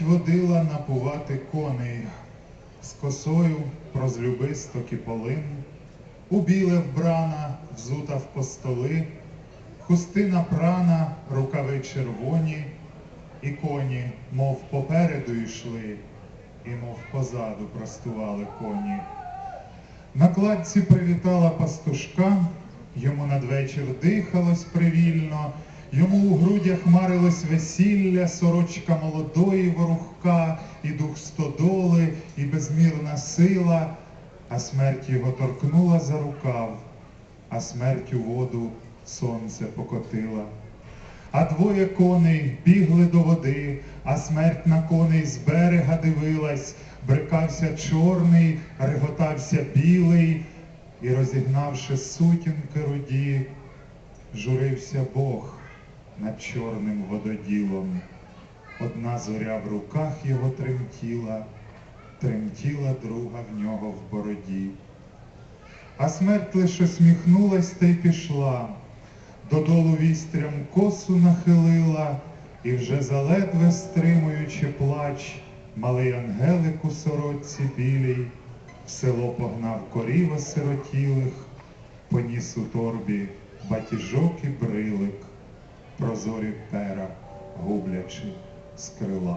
смерть водила напувати коней, з косою прозлюбисток і полин, у біле вбрана, взута в постоли, хустина прана, рукави червоні, і коні, мов попереду йшли, і мов позаду простували коні. На кладці привітала пастушка, йому надвечір дихалось привільно, йому у грудях марилось весілля, сорочка молодої ворухка, і дух стодоли, і безмірна сила, а смерть його торкнула за рукав, а смерть у воду сонце покотила. А двоє коней бігли до води, а смерть на коней з берега дивилась, брикався чорний, реготався білий, і розігнавши сутінки руді, журився Бог над чорним вододілом. Одна зоря в руках його тремтіла, тремтіла друга в нього в бороді. А смерть лише сміхнулась та й пішла, додолу вістрям косу нахилила, і вже заледве стримуючи плач, малий ангелик у сорочці білій, в село погнав корів осиротілих, поніс у торбі батіжок і брилик, прозорі пера, гублячи з крила.